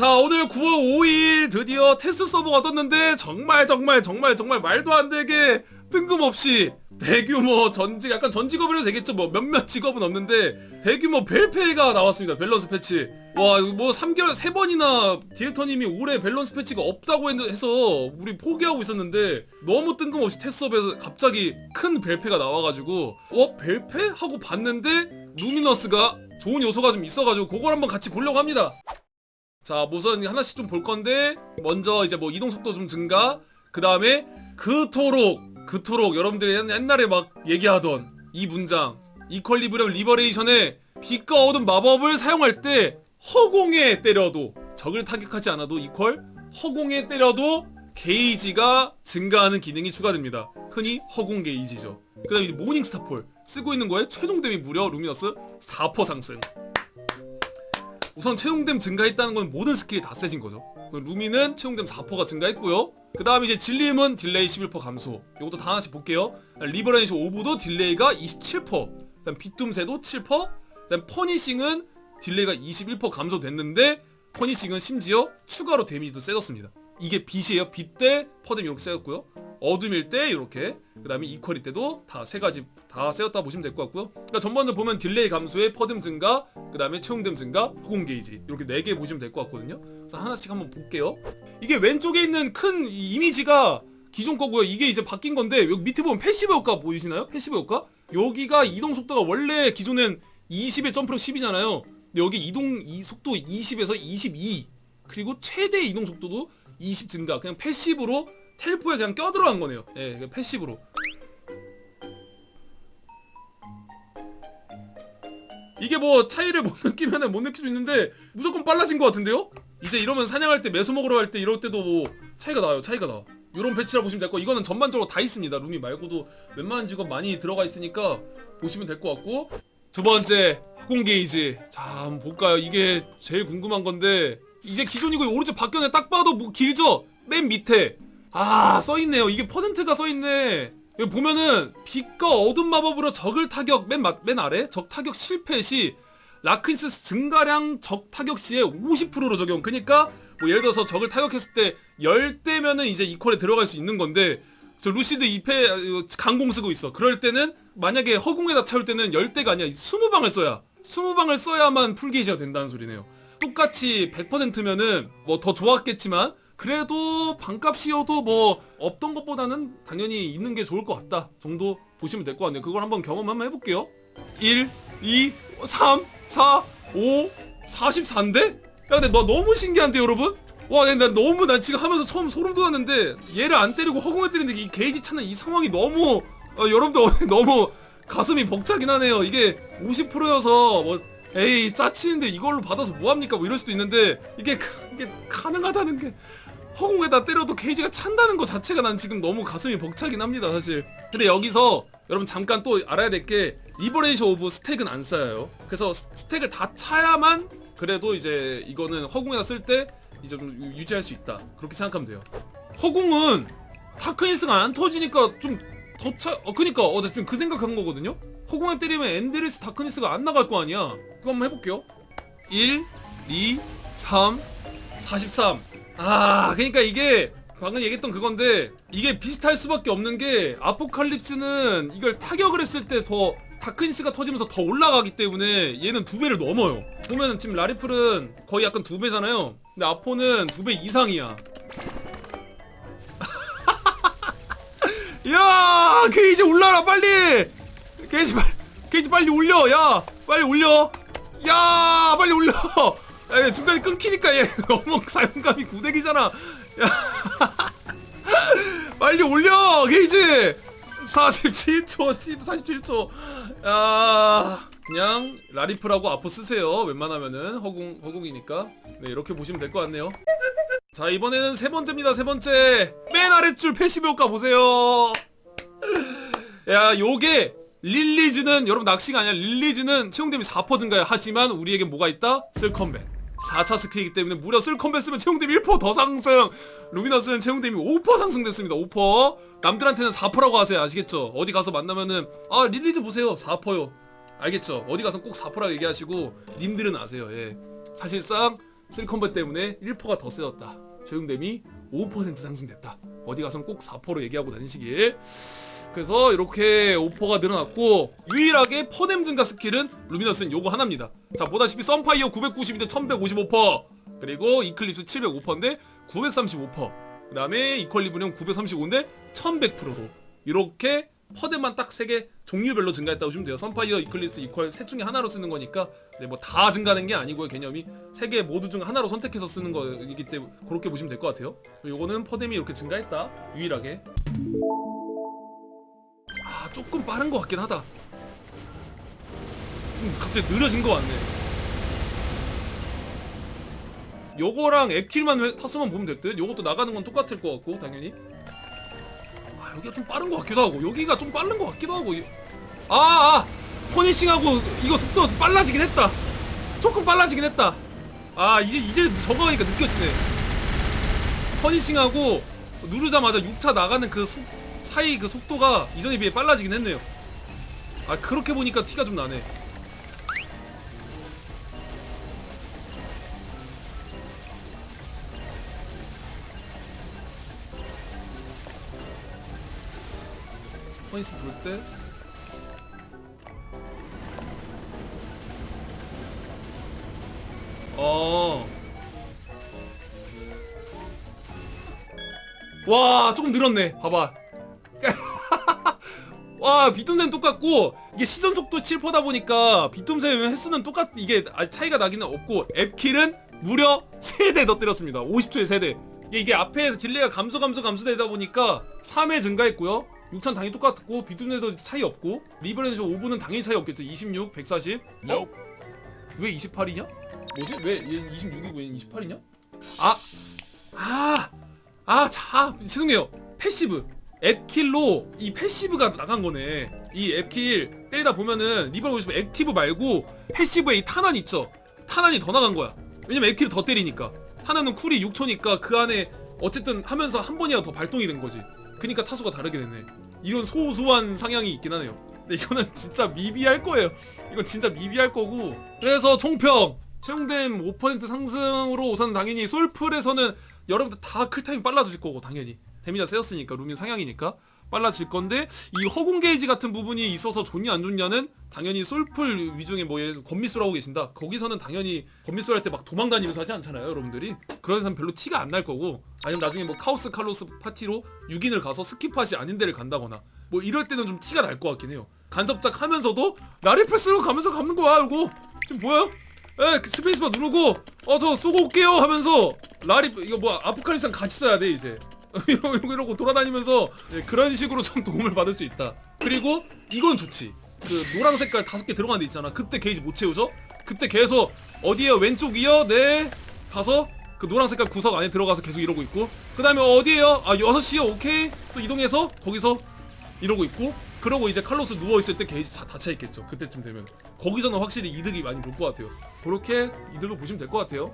자 오늘 9월 5일 드디어 테스트 서버가 떴는데 정말 정말 정말 정말 말도 안 되게 뜬금없이 대규모 전직 약간 전 직업을 해도 되겠죠. 뭐 몇몇 직업은 없는데 대규모 벨페가 나왔습니다. 밸런스 패치. 와 뭐 3개월 3번이나 디렉터님이 올해 밸런스 패치가 없다고 했- 해서 우리 포기하고 있었는데 너무 뜬금없이 테스트 서버에서 갑자기 큰 벨페가 나와가지고 어? 벨페? 하고 봤는데 루미너스가 좋은 요소가 좀 있어가지고 그걸 한번 같이 보려고 합니다 자, 우선 하나씩 좀 볼 건데 먼저 이제 뭐 이동 속도 좀 증가. 그 다음에 그토록 그토록 여러분들이 옛- 옛날에 막 얘기하던 이 문장 이퀄리브리엄 리버레이션의 빛과 어둠 마법을 사용할 때 허공에 때려도 적을 타격하지 않아도 이퀄 허공에 때려도 게이지가 증가하는 기능이 추가됩니다. 흔히 허공 게이지죠. 그 다음 에 모닝스타폴 쓰고 있는 거에 최종 댐이 무려 루미너스 4% 상승. 우선 채용됨 증가했다는 건 모든 스킬이 다 세진 거죠. 루미는 채용됨 4%가 증가했고요. 그 다음에 이제 진림은 딜레이 11% 감소. 이것도 다 하나씩 볼게요. 리버레이션 오브도 딜레이가 27%. 그다음 빗둠새도 7%. 그다음 퍼니싱은 딜레이가 21% 감소됐는데 퍼니싱은 심지어 추가로 데미지도 세졌습니다. 이게 빛이에요. 빛 때 퍼뎀 이렇게 세졌고요. 어둠일 때 이렇게. 그다음에 이퀄일 때도 다 세 가지 다 세웠다 보시면 될 것 같고요. 그러니까 전반적으로 보면 딜레이 감소에 퍼뎀 증가, 그다음에 채용됨 증가, 허공 게이지 이렇게 네 개 보시면 될 것 같거든요. 그래서 하나씩 한번 볼게요. 이게 왼쪽에 있는 큰 이- 이미지가 기존 거고요. 이게 이제 바뀐 건데 여기 밑에 보면 패시브 효과 보이시나요? 패시브 효과? 여기가 이동 속도가 원래 기존엔 20에 점프력 10이잖아요. 근데 여기 이동 이 속도 20에서 22 그리고 최대 이동 속도도 20 증가. 그냥 패시브로 텔포에 그냥 껴들어간 거네요. 예, 그냥 패시브로. 이게 뭐 차이를 못 느끼면은 못 느낄 수 있는데 무조건 빨라진 것 같은데요? 이제 이러면 사냥할 때 매수 먹으러 갈 때 이럴 때도 뭐 차이가 나요 차이가 나 이런 배치라 보시면 될 거 이거는 전반적으로 다 있습니다 루미 말고도 웬만한 직업 많이 들어가 있으니까 보시면 될 것 같고 두 번째 학공 게이지 자 한번 볼까요 이게 제일 궁금한 건데 이제 기존 이거 오른쪽 바뀌었네 딱 봐도 뭐 길죠? 맨 밑에. 아 써있네요. 이게 퍼센트가 써있네. 여기 보면은 빛과 어둠 마법으로 적을 타격 맨, 마- 맨 아래? 적 타격 실패 시 라크리스 증가량 적 타격 시에 50%로 적용. 그니까 뭐 예를 들어서 적을 타격했을 때 10대면은 이제 이퀄에 들어갈 수 있는 건데 저 루시드 2패 강공 쓰고 있어. 그럴 때는 만약에 허공에다 채울 때는 10대가 아니라 20방을 써야. 20방을 써야만 풀게이지가 된다는 소리네요 똑같이 100%면은 뭐 더 좋았겠지만 그래도 반값이어도 뭐 없던 것보다는 당연히 있는 게 좋을 것 같다 정도 보시면 될 것 같네요 그걸 한번 경험 한번 해볼게요 1 2 3 4 5 44인데? 야 근데 너 너무 신기한데 여러분? 와, 나 너무 난 지금 하면서 처음 소름 돋았는데 얘를 안 때리고 허공에 때리는데 이 게이지 차는 이 상황이 너무 어, 여러분들 너무 가슴이 벅차긴 하네요. 이게 50%여서 뭐 에이 짜치는데 이걸로 받아서 뭐 합니까? 뭐 이럴 수도 있는데 이게 가- 이게 가능하다는 게 허공에다 때려도 게이지가 찬다는 것 자체가 난 지금 너무 가슴이 벅차긴 합니다 사실. 근데 여기서 여러분 잠깐 또 알아야 될 게 리버레이션 오브 스택은 안 쌓여요. 그래서 스- 스택을 다 차야만 그래도 이제 이거는 허공에다 쓸 때 이제 좀 유- 유지할 수 있다. 그렇게 생각하면 돼요. 허공은 타크니스가 안 터지니까 좀 더 차.. 어 그니까 어나 지금 그 생각한 거거든요 허공에 때리면 엔드레스 다크니스가 안 나갈 거 아니야 그거 한번 해볼게요 1 2 3 43. 아, 그러니까 이게 방금 얘기했던 그건데 이게 비슷할 수밖에 없는 게 아포칼립스는 이걸 타격을 했을 때 더 다크니스가 터지면서 더 올라가기 때문에 얘는 두 배를 넘어요. 보면은 지금 라리플은 거의 약간 두 배잖아요. 근데 아포는 두 배 이상이야. 야, 게이지 올라라 빨리. 게이지 빨리, 게이지 빨리 올려. 야, 빨리 올려. 야, 빨리 올려. 야, 얘 중간에 끊기니까 얘 너무 사용감이 구대기잖아. 야, 빨리 올려 게이지. 47초, 10, 47초. 야, 그냥 라리프라고 아포 쓰세요. 웬만하면은 허공 허공이니까. 네, 이렇게 보시면 될 것 같네요. 자, 이번에는 세 번째입니다. 세 번째. 맨 아랫줄 패시브 효과 보세요. 야, 요게 릴리즈는 여러분 낚시가 아니라 릴리즈는 채용 데미 4% 증가해. 하지만 우리에게 뭐가 있다? 쓸컴뱃. 4차 스킬이기 때문에 무려 쓸컴뱃 쓰면 채용 데미 1%더 상승. 루미너스는 채용 데미 5% 상승됐습니다. 5%. 남들한테는 4%라고 하세요. 아시겠죠? 어디 가서 만나면은 아, 릴리즈 보세요. 4%요. 알겠죠? 어디 가서 꼭 4%라고 얘기하시고 님들은 아세요. 예. 사실상 쓸컴버 때문에 1%가 더 세졌다. 적용됨이 5% 상승됐다. 어디 가선 꼭 4%로 얘기하고 다니시길. 그래서 이렇게 오퍼가 늘어났고 유일하게 퍼뎀 증가 스킬은 루미너스는 요거 하나입니다. 자 보다시피 썬파이어 990인데 1155% 그리고 이클립스 705%인데 935%. 그 다음에 이퀄리브리움 935인데 1100%로 이렇게 퍼뎀만 딱세개 종류별로 증가했다고 보시면 돼요. 썬파이어, 이클립스, 이퀄 셋 중에 하나로 쓰는 거니까 네, 뭐다 증가하는 게 아니고요. 개념이 세 개 모두 중 하나로 선택해서 쓰는 거이기 때문에 그렇게 보시면 될 것 같아요. 요거는 퍼뎀이 이렇게 증가했다. 유일하게. 아 조금 빠른 것 같긴 하다. 음, 갑자기 느려진 것 같네. 요거랑 앱킬만 회- 타수만 보면 될 듯. 요것도 나가는 건 똑같을 것 같고 당연히. 아 여기가 좀 빠른 것 같기도 하고 여기가 좀 빠른 것 같기도 하고. 이- 아, 아 포니싱하고 이거 속도 빨라지긴 했다. 조금 빨라지긴 했다. 아 이제 이제 저거 하니까 느껴지네. 퍼니싱하고 누르자마자 6차 나가는 그 속, 사이 그 속도가 이전에 비해 빨라지긴 했네요. 아 그렇게 보니까 티가 좀 나네. 퍼니스 부를 때 어. 와 조금 늘었네 봐봐 와 비톰샘 똑같고 이게 시전 속도 7%다 보니까 비톰샘 횟수는 똑같 이게 아, 차이가 나기는 없고 앱킬은 무려 3대 더 때렸습니다 50초에 3대 이게, 앞에 딜레이가 감소 감소 감소되다 보니까 3회 증가했고요 6천 당연히 똑같고 비톰샘도 차이 없고 리버렌쇼 5분은 당연히 차이 없겠죠 26 140 어? 왜 28이냐? 뭐지? 왜얘 26이고 얘는 28이냐? 아! 아! 아, 자, 죄송해요. 패시브. 앱킬로 이 패시브가 나간 거네. 이 앱킬 때리다 보면은 리버 보시면 액티브 말고 패시브에 이 탄환 있죠. 탄환이 더 나간 거야. 왜냐면 앱킬을 더 때리니까. 탄환은 쿨이 6초니까 그 안에 어쨌든 하면서 한 번이라도 더 발동이 된 거지. 그니까 타수가 다르게 됐네. 이건 소소한 상향이 있긴 하네요. 근데 이거는 진짜 미비할 거예요. 이건 진짜 미비할 거고. 그래서 총평. 채용됨 5% 상승으로 우선 당연히 솔풀에서는 여러분들 다 클타임 빨라질 거고 당연히. 데미지가 세였으니까 루민 상향이니까. 빨라질 건데 이 허공 게이지 같은 부분이 있어서 좋냐 안 좋냐는 당연히 솔풀 위중에 뭐 건미술 하고 계신다. 거기서는 당연히 건미술 할때 막 도망다니면서 하지 않잖아요 여러분들이. 그런 사람 별로 티가 안 날 거고 아니면 나중에 뭐 카오스 칼로스 파티로 6인을 가서 스킵팟이 아닌 데를 간다거나 뭐 이럴 때는 좀 티가 날 것 같긴 해요. 간섭작 하면서도 라리패스로 가면서 가는 거야 이거 지금 보여요? 에 스페이스바 누르고 어 저 쏘고 올게요 하면서 라리 이거 뭐 아포칼립스랑 같이 써야 돼 이제. 이러고 이러고 돌아다니면서 예, 그런 식으로 좀 도움을 받을 수 있다. 그리고 이건 좋지. 그 노랑 색깔 다섯 개 들어간 데 있잖아. 그때 게이지 못 채우죠? 그때 계속 어디에요 왼쪽이요? 네. 가서 그 노랑 색깔 구석 안에 들어가서 계속 이러고 있고. 그 다음에 어디에요? 아 6시요? 오케이. 또 이동해서 거기서 이러고 있고 그러고 이제 칼로스 누워 있을 때 게이지 다 닫혀 있겠죠. 그때쯤 되면 거기서는 확실히 이득이 많이 볼 것 같아요. 그렇게 이득을 보시면 될 것 같아요.